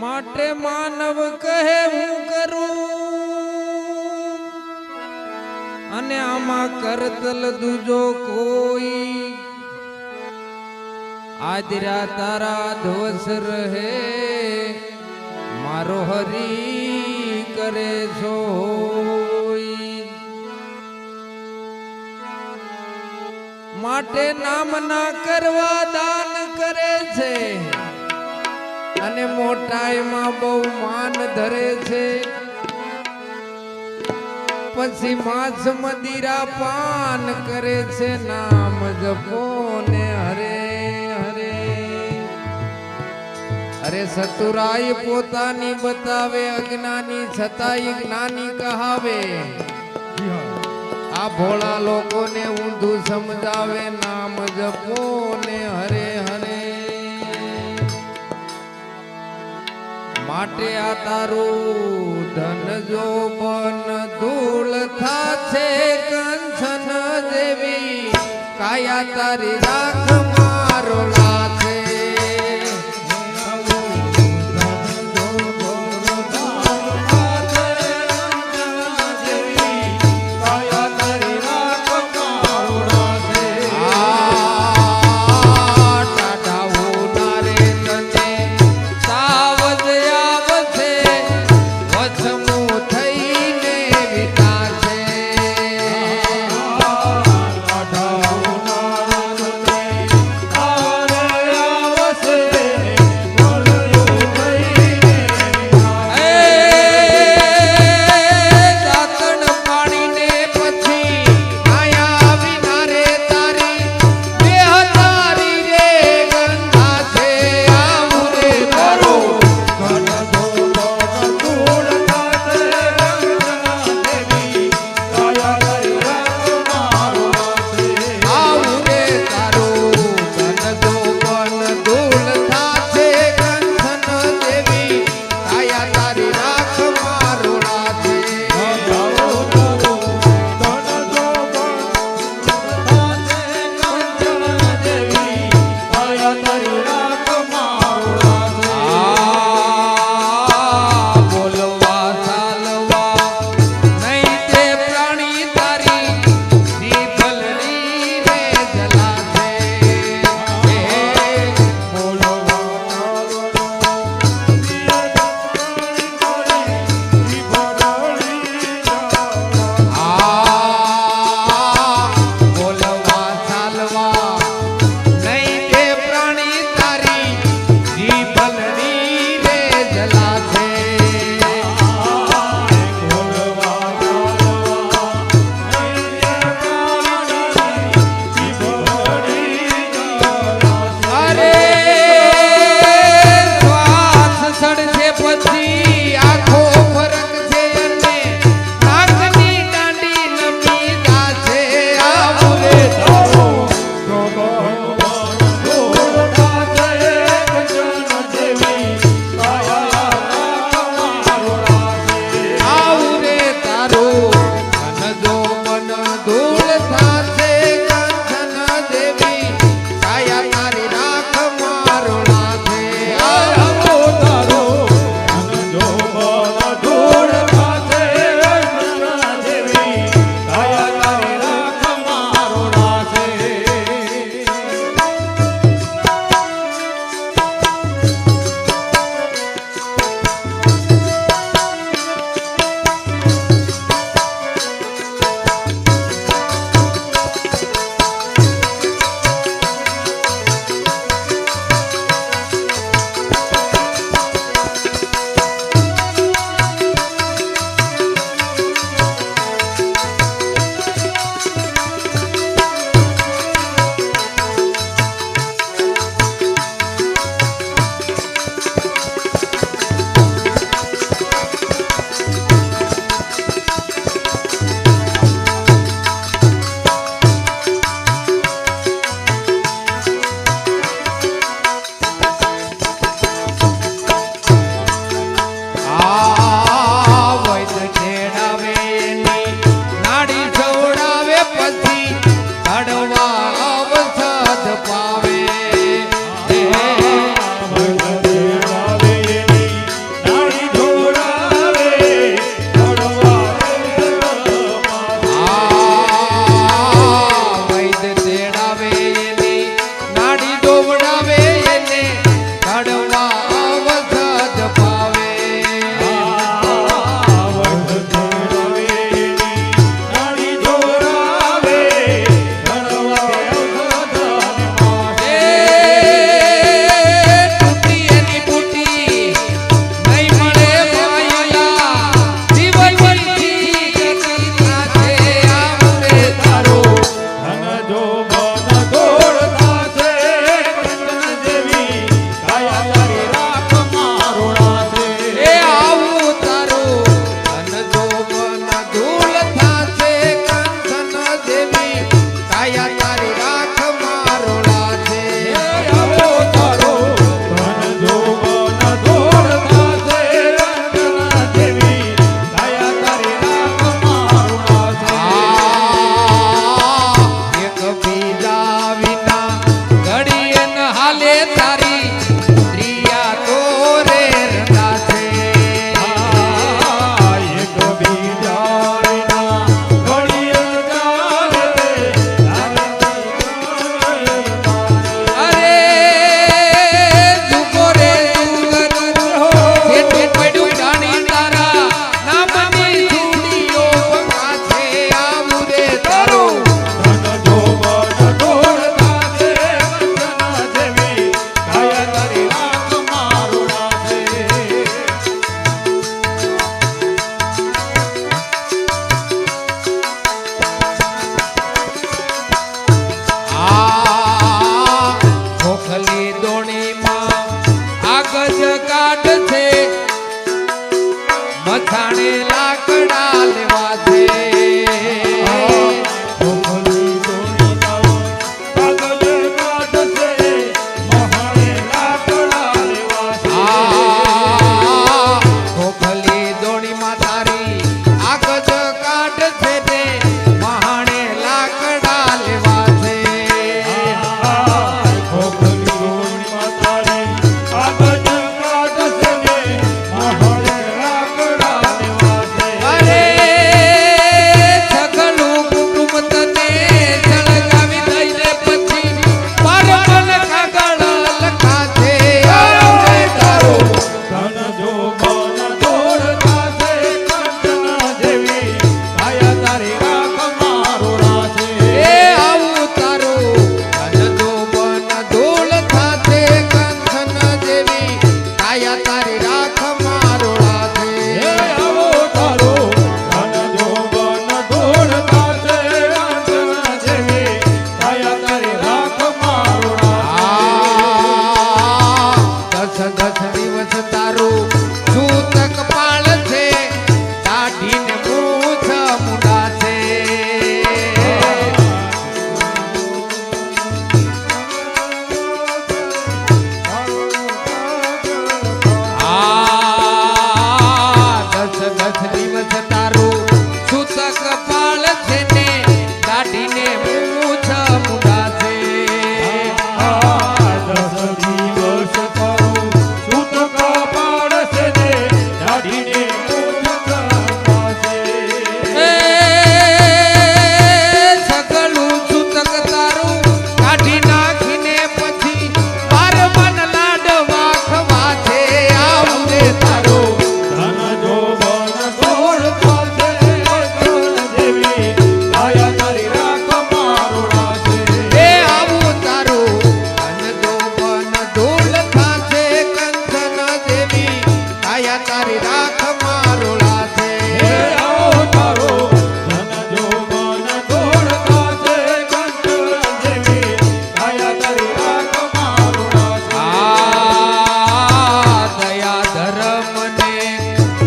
માટે માનવ કહે હું કરું? અને આમાં કરતલ દૂજો કોઈ? આદરા તારા ધોસ રહે, મારો હરી કરે છો માટે નામ ના કરવા દાન કરે છે. અને મોટાઈમાં બહુ માન ધરે છે. પછી માસ મદિરા પાન કરે છે, નામ જપો ને હરે હરે. અરે સતુરાય પોતાની બતાવે, અજ્ઞાની છતાંય જ્ઞાની કહાવે. આ ભોળા લોકોને ઊંધું સમજાવે, નામ જપો ને હરે હરે. માટે આ તારું ધન જો પણ ધૂળ થાશે કંચન દેવી કાયા તારી રાખ God's Aleluia.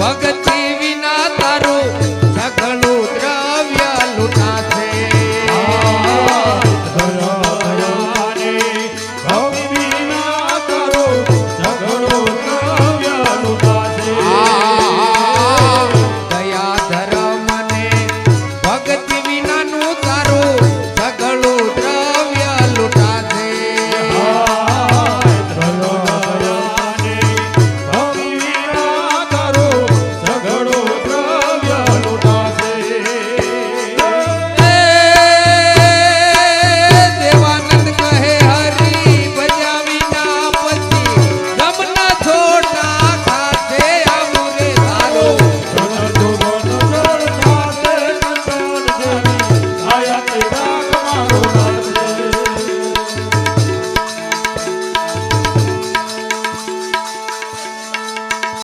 भगत